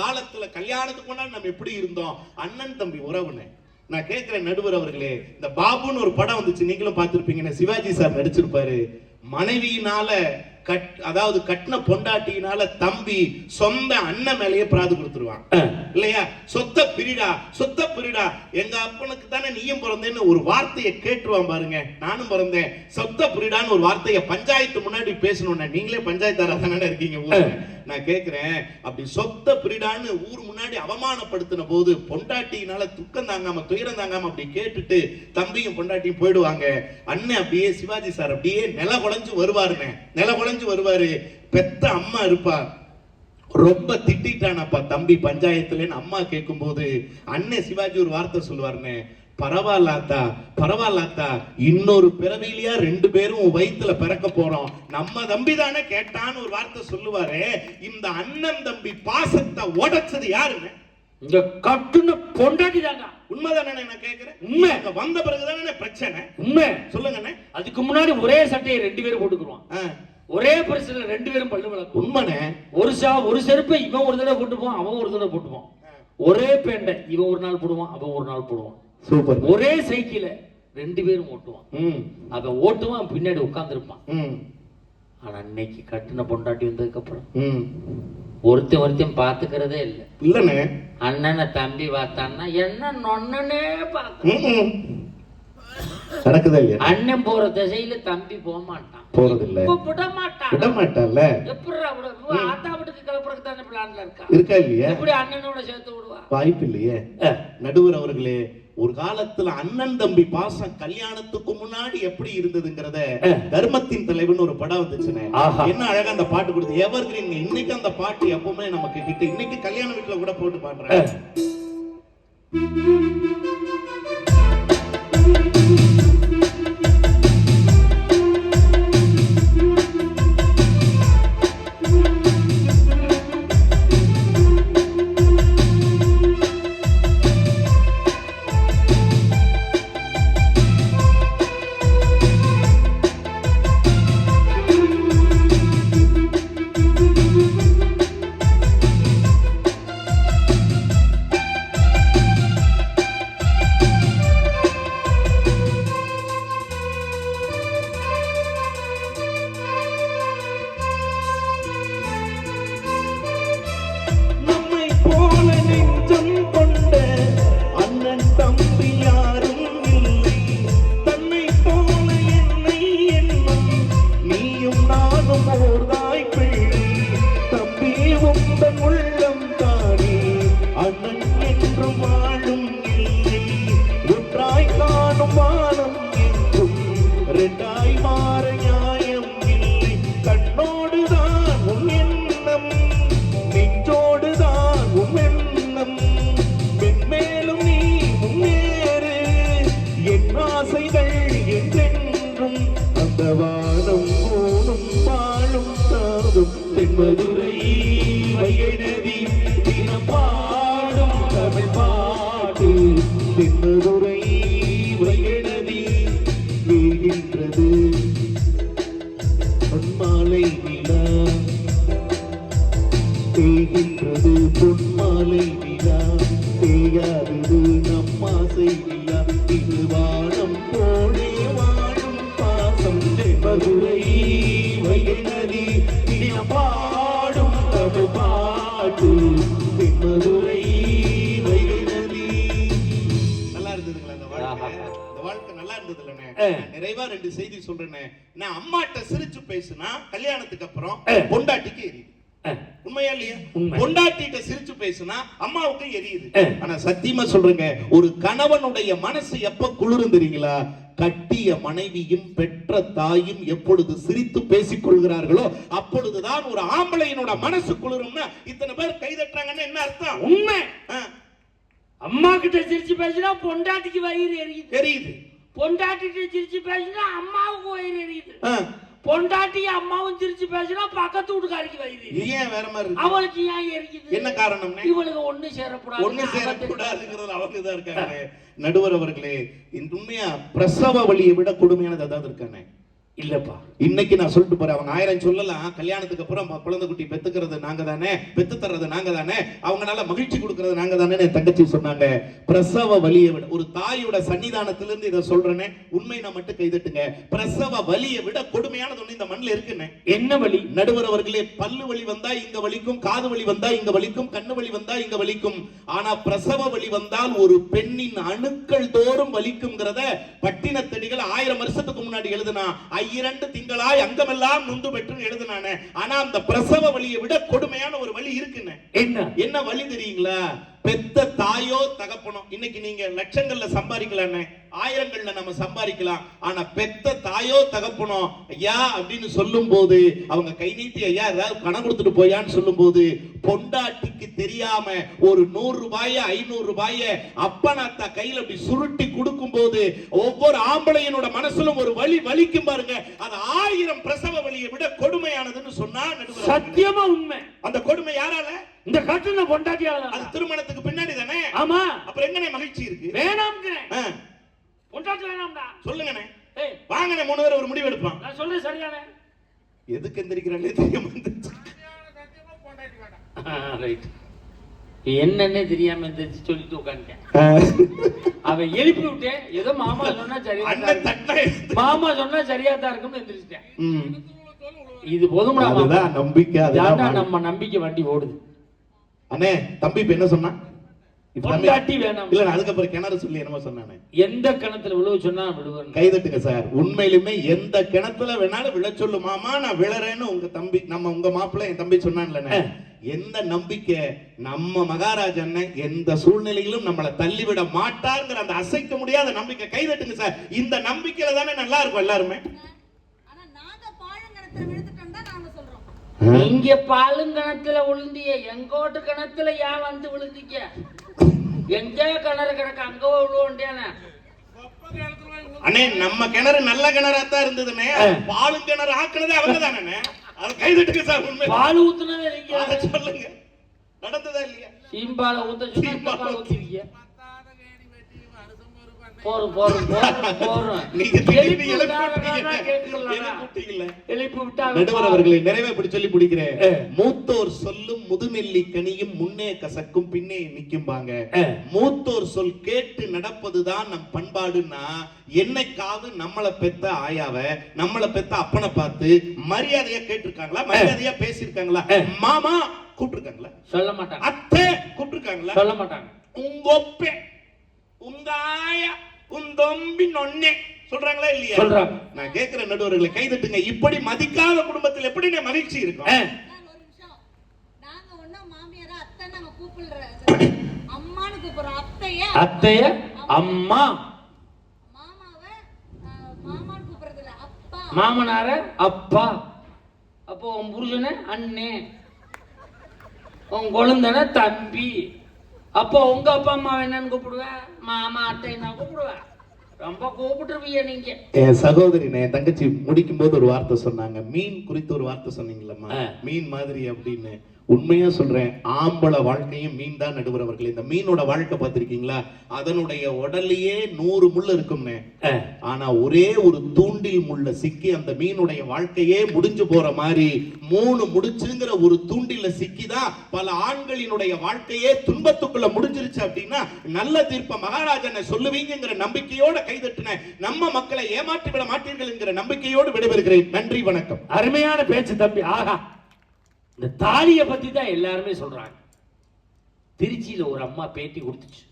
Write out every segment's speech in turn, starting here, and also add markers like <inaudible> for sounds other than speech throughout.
காலத்துல கல்யாணத்துக்கு முன்னாடி நம்ம எப்படி இருந்தோம்? அண்ணன் தம்பி உறவுனே நான் கேட்கிறேன் நடுவர் அவர்களே இந்த பாபுன்னு ஒரு படம் வந்துச்சு நீங்களும் பார்த்திருப்பீங்கன்னு சிவாஜி சார் நடிச்சிருப்பாரு. மனைவியினால கட் அதாவது கட்டின பொண்டாட்டியினால தம்பி சொந்த அண்ணன் மேலேயே பிராது கொடுத்துருவான். இல்லையா? சொத்த பிரிடா சொத்த பிரிடா. எங்க அப்பனுக்கு தானே நீயும் பிறந்தேன்னு ஒரு வார்த்தையை கேட்டுருவான் பாருங்க. நானும் பிறந்தேன். சொத்த பிரிடான்னு ஒரு வார்த்தையை பஞ்சாயத்து முன்னாடி பேசணும்னா. நீங்களே பஞ்சாயத்தாரா தானே இருக்கீங்க. நான் கேட்கிறேன் அப்படி சொத்த பிரிடான்னு ஊர் முன்னாடி அவமானப்படுத்தின போது பொண்டாட்டினால துக்கம் தாங்காம துயரம் தாங்காம அப்படி கேட்டுட்டு தம்பியும் பொண்டாட்டியும் போயிடுவாங்க. அண்ணன் அப்படியே சிவாஜி சார் அப்படியே நில குழஞ்சு வருவாருன்னு நில குழஞ்சு வருவாரு. பெத்த அம்மா இருப்பா. ரொம்ப திட்டானப்பா தம்பி பஞ்சாயத்துலன்னு அம்மா கேட்கும்போது அண்ணன் சிவாஜி ஒரு வார்த்தை சொல்லுவாருன்னு பரவாயில்லாத்தா பரவாயில்லாத்தா இன்னொரு பிறவிலையா ரெண்டு பேரும் வயித்துல பிறக்க போறோம். நம்ம தம்பி தானே கேட்டான்னு ஒரு வார்த்தை சொல்லுவாரு. இந்த அண்ணன் தம்பி பாசத்தை உடைச்சது யாருன்னு இங்க கட்டுன பொண்டாட்டி தாங்க. உண்மைதானே நான் கேக்குறேன்? உண்மை. இங்க வந்த பிறகுதானே பிரச்சனை. உண்மை. சொல்லுங்கண்ணே. அதுக்கு முன்னாடி ஒரே சட்டையை ரெண்டு பேரும் போட்டுக்குருவான் ஆ, ஒரே பிரச்சனை ரெண்டு பேரும் பல்லு விளக்கும் உண்மைண்ணே. ஒரு சா ஒரு செருப்பை இவன் ஒரு தடவை போட்டுப்பான் அவன் ஒரு தடவை போட்டுப்பான் ஒரே பேண்டை இவன் ஒரு நாள் போடுவான் அவன் ஒரு நாள் போடுவான். சூப்பர். ஒரே சைக்கிளை ரெண்டு பேரும் ஓட்டுவான். அவன் ஓட்டுவான் பின்னாடி உட்கார்ந்திருப்பான். ம். ஆனா இன்னைக்கு கட்டின பொண்டாட்டி வந்ததுக்கு அப்புறம் ஒருத்தன் ஒருத்தன் பாத்துக்கிறதே இல்ல. இல்லண்ணே. அண்ணனை தம்பி பார்த்தான்னா என்ன நொன்னனே பார்க்க நடக்குதா இல்லையா? அண்ணன் போற திசையில தம்பி போக மாட்டான். போறதில்ல. இப்ப விட மாட்டான். விட மாட்டான்ல? இவன் ஆத்தா வீட்டுக்கு கிளப்புறதுக்கு தானே பிளான்ல இருக்கா? இருக்கா இல்லையா? எப்படி அண்ணனோட சேர்த்து விடுவா? வாய்ப்பு இல்லையே. நடுவர் அவர்களே ஒரு காலத்துல அண்ணன் தம்பி பாசம் கல்யாணத்துக்கு முன்னாடி எப்படி இருந்ததுங்கிறத தர்மத்தின் தலைவன் ஒரு படம் வந்துச்சுனே. ஆஹா. என்ன அழகா அந்த பாட்டு கொடுத்து எவர் கிரீன் இன்னைக்கு அந்த பாட்டு எப்பவுமே நமக்கு கிட்ட இன்னைக்கு கல்யாண வீட்டுல கூட போட்டு பாடுறேன். ரெண்டாய் மாற நியாயம் இல்லை. கண்ணோடுதான் உன் எண்ணம். நெஞ்சோடுதான் உன் எண்ணம். மென்மேலும் நீ முன்னேறு என் ஆசைகள் என்றென்றும் அந்த வானம் போனும் வாழும் தாதும் தென்மதுரை வையநதி தினம் பாடும் தமிழ் பாட்டு தென்மதுரை மதுரை வைகை நதி தினம் பாடும் தமிழ் பாட்டு மதுரை வைகை நதி. நல்லா இருந்ததுங்களா இந்த வாழ்க்கை. இந்த வாழ்க்கை நல்லா இருந்தது இல்லைண்ணே நிறைவா ரெண்டு செய்தி சொல்றேனே நான் அம்மாட்ட சிரிச்சு பேசுனா கல்யாணத்துக்கு அப்புறம் பொண்டாட்டிக்கு எரியுது. உண்மையா இல்லையா. பொண்டாட்டிட்ட சிரிச்சு பேசுனா அம்மாவுக்கு எரியுது. ஆனா சத்தியமா சொல்றேங்க ஒரு கணவனுடைய மனசு எப்ப குளிரும் தெரியுங்களா? கட்டிய மனைவியும் பெற்ற தாயும் எப்பொழுது சிரித்து பேசிக் கொள்கிறார்களோ அப்பொழுதுதான் ஒரு ஆம்பளையினோட மனசு குளிரும்னா இத்தனை பேர் கைதட்டுறாங்கன்னு என்ன அர்த்தம்? உண்மை. அம்மா கிட்ட சிரிச்சு பேசினா பொண்டாட்டிக்கு வயிறு எரியுது. எரியுது. பொண்டாட்டிட்ட சிரிச்சு பேசினா அம்மாவுக்கு வயிறு எரியுது. பொண்டாட்டியும் அம்மாவும் சிரிச்சு பேசினா பக்கத்து வீட்டுக்காரிக்கு வைது இது ஏன் வேற மாதிரி இருக்கு? அவளுக்கு ஏன் எரிக்குது? என்ன காரணம்னே? இவளுக்கு ஒண்ணு சேரக்கூடாது. ஒண்ணு சேரக்கூடாதுங்கிறது அவங்க தான் இருக்காங்க. நடுவர் அவர்களே உண்மையா பிரசவ வலியை விட கொடுமையானது அதாவது இருக்கானே இல்லப்பா. இன்னைக்கு நான் சொல்லிட்டு போறேன். அவங்க ஆயிரம் சொல்லலாம். கல்யாணத்துக்கு அப்புறம் குழந்தை குட்டி பெத்துக்கிறது நாங்க தானே பெத்து தர்றது நாங்க தானே அவங்கனால மகிழ்ச்சி கொடுக்கறது நாங்க தானே என் தங்கச்சி சொன்னாங்க. பிரசவ வலியை விட ஒரு தாயோட சன்னிதானத்திலிருந்து இதை சொல்றேனே உண்மை நான் மட்டும் கைதட்டுங்க. பிரசவ வலியை விட கொடுமையானது ஒண்ணு இந்த மண்ணில் இருக்குன்னு. என்ன வழி நடுவர் அவர்களே பல்லு வலி வந்தா இங்க வலிக்கும் காது வலி வந்தா இங்க வலிக்கும் கண்ணு வலி வந்தா இங்க வலிக்கும். ஆனா பிரசவ வலி வந்தால் ஒரு பெண்ணின் அணுக்கள் தோறும் வலிக்கும்ங்கிறத பட்டினத்தடிகள் ஆயிரம் வருஷத்துக்கு முன்னாடி எழுதுனா ஐயிரண்டு திங்களாய் அங்கமெல்லாம் நொந்து பெற்று எழுதுனானே. ஆனா அந்த பிரசவ வலியை விட கொடுமையான ஒரு வலி இருக்குன்னு. என்ன? என்ன வழி தெரியுங்களா? பெத்த தாயோ தகப்பனோ. இன்னைக்கு நீங்க லட்சங்கள்ல சம்பாதிக்கலாம்னே ஆயிரங்கள்ல நம்ம சம்பாதிக்கலாம். ஆனா பெத்த தாயோ தகப்பனோ ஐயா அப்படின்னு சொல்லும் போது அவங்க கை நீட்டி ஐயா ஏதாவது பணம் கொடுத்துட்டு போயான்னு சொல்லும் போது பொண்டாட்டிக்கு தெரியாம ஒரு நூறு ரூபாய ஐநூறு ரூபாய அப்பனாத்தா கையில அப்படி சுருட்டி கொடுக்கும் போது ஒவ்வொரு ஆம்பளையனோட மனசுலும் ஒரு வலி வலிக்கும் பாருங்க. அது ஆயிரம் பிரசவ வலியை விட கொடுமையானதுன்னு சொன்னா. சத்தியமா உண்மை. அந்த கொடுமை யாரால? இந்த கட்டுன பொண்டாட்டியால அது. திருமணத்துக்கு பின்னாடி தானே? ஆமா. அப்புறம் எங்கனே மகிழ்ச்சி இருக்கு? வேணாம்ங்கிறேன். ஆ, பொண்டாட்டி வேணாம்டா. சொல்லுங்கண்ணே. ஏய். வாங்கண்ணே மூணு பேர் ஒரு முடிவு எடுப்பான் நான் சொல்றது சரியானே எதுக்கு எந்திரிக்கிறானே தெரியாம. ரைட் என்னன்னே தெரியாம எந்திரிச்சு சொல்லிட்டு உட்காந்துட்டேன். அவன் எழுப்பி விட்டேன் ஏதோ மாமா சொன்னா சரியா மாமா சொன்னா சரியா தான் இருக்கும்னு எந்திரிச்சிட்டேன். இது போதும்டா நம்பிக்கை. நம்ம நம்பிக்கை வண்டி ஓடுது. அண்ணே தம்பி இப்ப என்ன சொன்னான் இப்ப தம்பி- பொண்டாட்டி வேணாம் இல்ல அதுக்கப்புறம் கிணறு சொல்லி என்னமோ சொன்னானே. எந்த கணத்துல விழுவ சொன்னா விழுவேன். கைதட்டுங்க சார். உண்மையிலுமே எந்த கிணத்துல வேணாலும் விழ சொல்லு மாமா நான் விழறேன்னு உங்க தம்பி நம்ம உங்க மாப்பிள்ளை என் தம்பி சொன்னான்லண்ணே. எந்த நம்பிக்கை நம்ம மகாராஜ அண்ணன் எந்த சூழ்நிலையிலும் நம்மளை தள்ளிவிட மாட்டார்ங்கிற அந்த அசைக்க முடியாத நம்பிக்கை. கைதட்டுங்க சார். இந்த நம்பிக்கையில தானே நல்லா இருக்கும் எல்லாருமே ஆனா நாங்க பாழங்கணத்துல விழுந்துட்டோம் தான் நாங்க சொல்றோம் நீங்க பாலுங்கணத்துல விழுந்திய எங்கோட்டு கணத்துல ஏன் வந்து விழுந்தீங்க எங்க கிணறு கிடக்கு அங்க விழுவோண்டியானே அண்ணே நம்ம கிணறு நல்ல கிணறா தான் இருந்ததுண்ணே பாலும் கிணறு ஆக்குனது அவங்க தானே அது கைதட்டுங்க சார் உண்மை பால் ஊத்துனதே நீங்க அதை சொல்லுங்க. நடந்ததா இல்லையா? சீம்பால ஊத்த சொன்னா இந்த பால் ஊத்திருக்கீங்க போறோம் போறோம் போறோம் <laughs> போறோம். நீங்க எழுப்பி எழுப்பி விட்டா நடுவர் அவர்களை நிறைவே இப்படி சொல்லி பிடிக்கிறேன். மூத்தோர் சொல்லும் முதுநெல்லி கனியும் முன்னே கசக்கும் பின்னே நிக்கும்பாங்க. மூத்தோர் சொல் கேட்டு நடப்பதுதான் நம் பண்பாடுன்னா என்னைக்காவது நம்மள பெத்த ஆயாவ நம்மள பெத்த அப்பனை பார்த்து மரியாதையா கேட்டிருக்காங்களா? மரியாதையா பேசியிருக்காங்களா. மாமா கூப்பிட்டுருக்காங்களா? சொல்ல மாட்டாங்க. அத்தை கூப்பிட்டுருக்காங்களா? சொல்ல மாட்டாங்க. உங்க ஒப்பே உங்க ஆயா. உன் தொம்பி நொன்னே சொல்றாங்களா இல்லையா? சொல்றாங்க. நான் கேட்கிற நடுவர்களை கைதட்டுங்க. இப்படி மதிக்காத குடும்பத்தில் எப்படி மகிழ்ச்சி இருக்கும்? அத்தைய? அத்தைய? அம்மா. மாமனார? அப்பா. அப்போ உன் புருஷனை? அண்ணே. உன் குழந்தனை? தம்பி. அப்போ உங்க அப்பா அம்மா என்னன்னு கூப்பிடுவேன் மாமா அத்தை நான் கூப்பிடுவேன் ரொம்ப கூப்பிட்டுருவீங்க நீங்க. என் சகோதரி என் தங்கச்சி முடிக்கும் போது ஒரு வார்த்தை சொன்னாங்க. மீன் குறித்து ஒரு வார்த்தை சொன்னீங்களம்மா. மீன் மாதிரி அப்படின்னு. உண்மையா சொல்றேன் ஆம்பளை வாழ்க்கையும் மீன் தான் நடுவர் அவர்கள். இந்த மீனோட வாழ்க்கை பார்த்திருக்கீங்களா? அதனுடைய உடல்லையே நூறு முள் இருக்கும்னே. ஆனா ஒரே ஒரு தூண்டில் முள்ள சிக்கி அந்த மீனுடைய வாழ்க்கையே முடிஞ்சு போற மாதிரி மூணு முடிச்சுங்கிற ஒரு தூண்டில சிக்கிதான் பல ஆண்களினுடைய வாழ்க்கையே துன்பத்துக்குள்ள முடிஞ்சிருச்சு அப்படின்னா நல்ல தீர்ப்ப மகாராஜனை சொல்லுவீங்கிற நம்பிக்கையோட கைதட்டின நம்ம மக்களை ஏமாற்றி விட மாட்டீர்கள் என்கிற நம்பிக்கையோடு விடைபெறுகிறேன். நன்றி வணக்கம். அருமையான பேச்சு தம்பி. ஆஹா. இந்த தாலியை பற்றி தான் எல்லாருமே சொல்கிறாங்க திருச்சியில் ஒரு அம்மா பேட்டி கொடுத்துச்சு.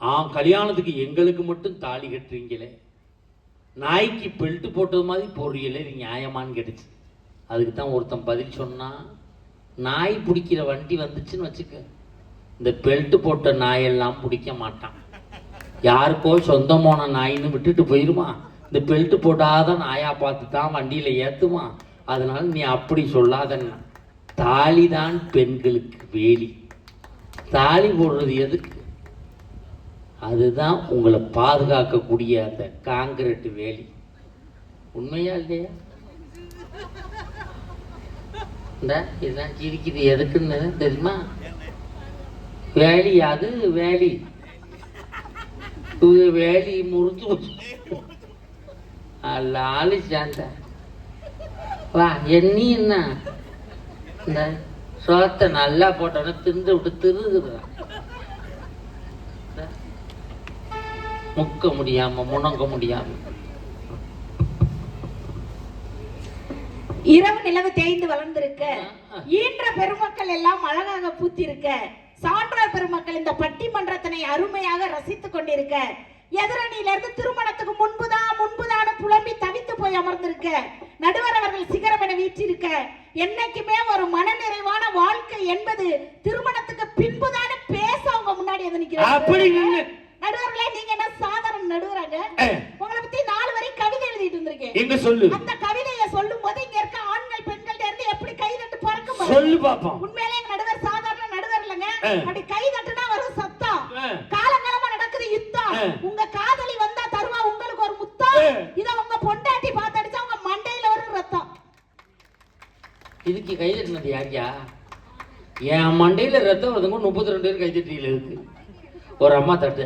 ஆ கல்யாணத்துக்கு எங்களுக்கு மட்டும் தாலி கட்டுறீங்களே. நாய்க்கு பெல்ட்டு போட்டது மாதிரி போடுறீங்களே இது நியாயமான்னு கேட்டுச்சு. அதுக்கு தான் ஒருத்தன் பதில் சொன்னான் நாய் பிடிக்கிற வண்டி வந்துச்சுன்னு வச்சுக்க. இந்த பெல்ட்டு போட்ட நாயெல்லாம் பிடிக்க மாட்டான். யாருக்கோ சொந்தமான நாயின்னு விட்டுட்டு போயிருமா? இந்த பெல்ட்டு போட்டாத நாயா பார்த்து தான் வண்டியில் ஏற்றுவான் அதனால் நீ அப்படி சொல்லாதன்னா தாலி தான் பெண்களுக்கு வேலி. தாலி போடுறது எதுக்கு? அதுதான் உங்களை பாதுகாக்கக்கூடிய அந்த காங்கிரட் வேலி. உண்மையா இல்லையா? இந்த இதெல்லாம் சிரிக்குது. எதுக்குன்னு தெரியுமா? வேலி அது வேலி. வேலி முறிஞ்சு அல்ல ஆளு சேர்ந்தேன் வா எண்ணி என்ன இந்த சோத்தை நல்லா போட்டோன்னா திண்டு விட்டு திருகுறான் முக்க முடியாம முணங்க முடியாம. இரவு நிலவு தேய்ந்து வளர்ந்திருக்க ஈன்ற பெருமக்கள் எல்லாம் அழகாக பூத்திருக்க சான்றோர் பெருமக்கள் இந்த பட்டிமன்றத்தினை அருமையாக ரசித்துக் கொண்டிருக்க எதிரணியில இருந்து திருமணத்துக்கு முன்புதான் முன்புதான் புலம்பி தவித்து போய் அமர்ந்திருக்க நடுவர் அவர்கள் சிகரம் என வீற்றிருக்க என்னைக்குமே ஒரு மனநிறைவான வாழ்க்கை என்பது திருமணத்துக்கு பின்புதான பேச அவங்க முன்னாடி அப்படி நிக்கிறாங்க. நடுவர்களே நீங்க என்ன சாதாரண நடுவராங்க. உங்களை பத்தி நாலு வரை கவிதை எழுதிட்டு இருந்திருக்கேன் எங்க சொல்லு அந்த கவிதையை சொல்லும் போது இங்க இருக்க ஆண்கள் பெண்கள் இருந்து எப்படி கை தட்டு பறக்கும். சொல்லு பாப்போம் உண்மையிலே நடுவர் சாதாரண நடுவர் இல்லைங்க. அப்படி கை தட்டுனா வரும் சத்தம் ஆ. காலங்காலமா நடக்குது யுத்தம் ஆ. உங்க காதலி வந்தா தருவா உங்களுக்கு ஒரு முத்தம் ஆ. இத உங்க பொண்டாட்டி பார்த்தடிச்சா உங்க மண்டையில வரும் ரத்தம் இதுக்கு கை தட்டினது யாரியா என் மண்டையில் ரத்தம் வருதுங்க முப்பத்தி ரெண்டு பேர் கை தட்டியில் இருக்கு. ஒரு அம்மா தட்டு.